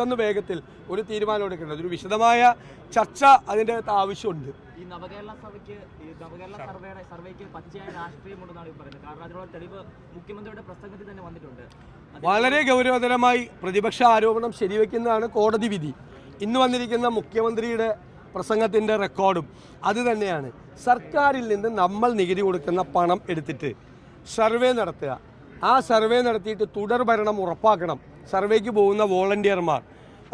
പെട്ടെന്ന് വേഗത്തിൽ ഒരു തീരുമാനം എടുക്കേണ്ടത് ഒരു വിശദമായ ചർച്ച അതിന്റെ അകത്ത് ആവശ്യമുണ്ട്. ഈ നവകേരള സഭയ്ക്ക് നവകേരള സർവേയുടെ സർവേക്ക് പച്ചയായ രാഷ്ട്രീയമുണ്ടെന്നാണ് ഈ പറയുന്നത്. കാരണം അതിനുള്ള തെളിവ് മുഖ്യമന്ത്രിയുടെ പ്രസംഗത്തിൽ തന്നെ വന്നിട്ടുണ്ട്. വളരെ ഗൗരവതരമായി പ്രതിപക്ഷ ആരോപണം ശരിവെക്കുന്നതാണ് കോടതി വിധി. ഇന്ന് വന്നിരിക്കുന്ന മുഖ്യമന്ത്രിയുടെ പ്രസംഗത്തിന്റെ റെക്കോർഡും അത് തന്നെയാണ്. സർക്കാരിൽ നിന്ന് നമ്മൾ നികുതി കൊടുക്കുന്ന പണം എടുത്തിട്ട് സർവേ നടത്തുക. ആ സർവേ നടത്തിയിട്ട് തുടർഭരണം ഉറപ്പാക്കണം. സർവേക്ക് പോകുന്ന വോളണ്ടിയർമാർ.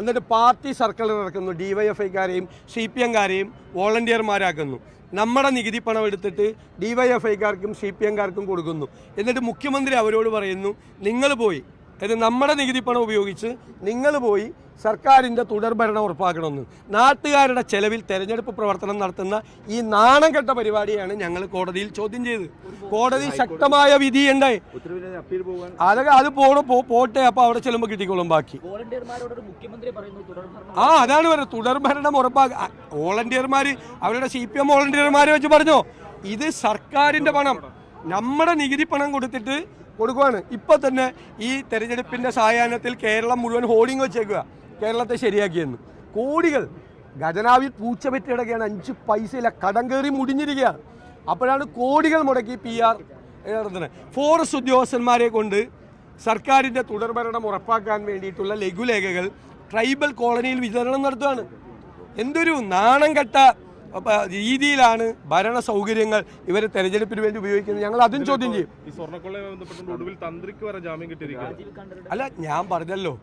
എന്നിട്ട് പാർട്ടി സർക്കിളിൽ ഇറക്കുന്നു ഡി വൈ എഫ് ഐക്കാരെയും സി പി എംകാരെയും വോളണ്ടിയർമാരാക്കുന്നു. നമ്മുടെ നികുതി പണം എടുത്തിട്ട് ഡി വൈ എഫ് ഐക്കാർക്കും സി പി എംകാർക്കും കൊടുക്കുന്നു. എന്നിട്ട് മുഖ്യമന്ത്രി അവരോട് പറയുന്നു നിങ്ങൾ പോയി ഇത് നമ്മുടെ നികുതി പണം ഉപയോഗിച്ച് നിങ്ങൾ പോയി സർക്കാരിന്റെ തുടർഭരണം ഉറപ്പാക്കണമെന്ന്. നാട്ടുകാരുടെ ചെലവിൽ തെരഞ്ഞെടുപ്പ് പ്രവർത്തനം നടത്തുന്ന ഈ നാണം കെട്ട പരിപാടിയാണ് ഞങ്ങൾ കോടതിയിൽ ചോദ്യം ചെയ്തത് കോടതി ശക്തമായ വിധി ഉണ്ടായി അതൊക്കെ അത് പോണോ പോട്ടെ അപ്പോൾ അവിടെ ചെല്ലുമ്പോൾ കിട്ടിക്കോളും ബാക്കി. ആ അതാണ് പറയുന്നത് തുടർഭരണം ഉറപ്പാക്കുക വോളണ്ടിയർമാര് അവരുടെ സി പി എം വോളണ്ടിയർമാരെ വെച്ച് പറഞ്ഞോ ഇത് സർക്കാരിന്റെ പണം. നമ്മുടെ നികുതി പണം കൊടുത്തിട്ട് കൊടുക്കുവാണ്. ഇപ്പൊ തന്നെ ഈ തെരഞ്ഞെടുപ്പിന്റെ സായാഹ്നത്തിൽ കേരളം മുഴുവൻ ഹോർഡിംഗ് വെച്ചേക്കുക കേരളത്തെ ശരിയാക്കിയെന്ന്. കോടികൾ ഖജനാവിൽ പൂച്ച പറ്റി കിടക്കുകയാണ് അഞ്ച് പൈസയില്ല കടം കയറി മുടിഞ്ഞിരിക്കുകയാണ് അപ്പോഴാണ് കോടികൾ മുടക്കി പി ആർ നടത്തുന്നത്. ഫോറസ്റ്റ് ഉദ്യോഗസ്ഥന്മാരെ കൊണ്ട് സർക്കാരിന്റെ തുടർഭരണം ഉറപ്പാക്കാൻ വേണ്ടിയിട്ടുള്ള ലഘുലേഖകൾ ട്രൈബൽ കോളനിയിൽ വിതരണം നടത്തുകയാണ് എന്തൊരു നാണം കെട്ട രീതിയിലാണ് ഭരണ സൗകര്യങ്ങൾ ഇവർ തെരഞ്ഞെടുപ്പിന് വേണ്ടി ഉപയോഗിക്കുന്നത്. ഞങ്ങൾ അതും ചോദ്യം ചെയ്യും. അല്ല ഞാൻ പറഞ്ഞല്ലോ.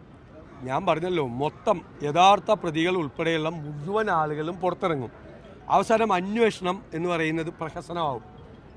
ഞാൻ പറഞ്ഞല്ലോ മൊത്തം യഥാർത്ഥ പ്രതികൾ ഉൾപ്പെടെയുള്ള മുഴുവൻ ആളുകളും പുറത്തിറങ്ങും. അവസാനം അന്വേഷണം എന്ന് പറയുന്നത് പ്രഹസനമാവും.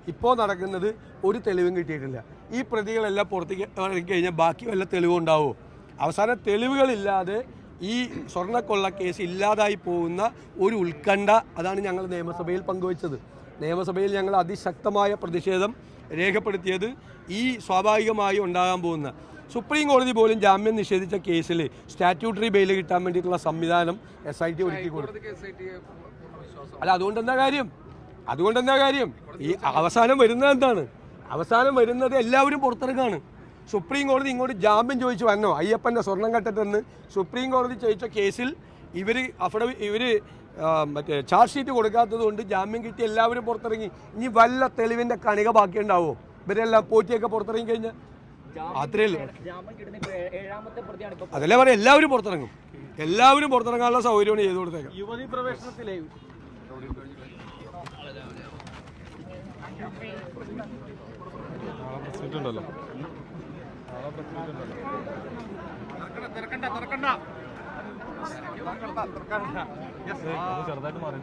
ഇപ്പോൾ നടക്കുന്നത് ഒരു തെളിവും കിട്ടിയിട്ടില്ല. ഈ പ്രതികളെല്ലാം പുറത്തേക്ക് ഇറങ്ങിക്കഴിഞ്ഞാൽ ബാക്കി വല്ല തെളിവും ഉണ്ടാവുമോ അവസാനം തെളിവുകളില്ലാതെ ഈ സ്വർണക്കൊള്ള കേസ് ഇല്ലാതായി പോകുന്ന ഒരു ഉത്കണ്ഠ അതാണ് ഞങ്ങൾ നിയമസഭയിൽ പങ്കുവച്ചത്. നിയമസഭയിൽ ഞങ്ങൾ അതിശക്തമായ പ്രതിഷേധം രേഖപ്പെടുത്തിയത് ഈ സ്വാഭാവികമായി ഉണ്ടാകാൻ പോകുന്ന. സുപ്രീം കോടതി പോലും ജാമ്യം നിഷേധിച്ച കേസിൽ സ്റ്റാറ്റ്യൂട്ടറി ബെയിൽ കിട്ടാൻ വേണ്ടിയിട്ടുള്ള സംവിധാനം എസ് ഐ ടി ഒരുക്കി കൊടുത്തു. അല്ല അതുകൊണ്ട് എന്താ കാര്യം? അതുകൊണ്ട് എന്താ കാര്യം? ഈ അവസാനം വരുന്നത് എന്താണ്? അവസാനം വരുന്നത് എല്ലാവരും പുറത്തിറങ്ങാണ്. സുപ്രീം കോടതി ഇങ്ങോട്ട് ജാമ്യം ചോദിച്ചു. വന്നോ? അയ്യപ്പന്റെ സ്വർണം കെട്ടിട്ടെന്ന് സുപ്രീം കോടതി ചോദിച്ച കേസിൽ ഇവർ അഫിഡവി ഇവർ മറ്റേ ചാർജ് ഷീറ്റ് കൊടുക്കാത്തത് കൊണ്ട് ജാമ്യം കിട്ടി എല്ലാവരും പുറത്തിറങ്ങി. ഇനി വല്ല തെളിവിന്റെ കണിക ബാക്കിയുണ്ടാവോ ഇവരെല്ലാം പോറ്റിയൊക്കെ പുറത്തിറങ്ങി കഴിഞ്ഞാൽ അത്രയേ ഉള്ളൂ. ജാമ്യം കിട്ടുന്ന ഏഴാമത്തെ പ്രതിയാണ് ഇപ്പൊ അതല്ലേ പറയാം? എല്ലാവരും പുറത്തിറങ്ങും. എല്ലാവരും പുറത്തിറങ്ങാനുള്ള സൗകര്യമാണ് ചെയ്തു കൊടുത്തേക്കാം യുവതി പ്രവേശനത്തിലെ? ഉണ്ടല്ലോ. ചെറുതായിട്ട് മാറി.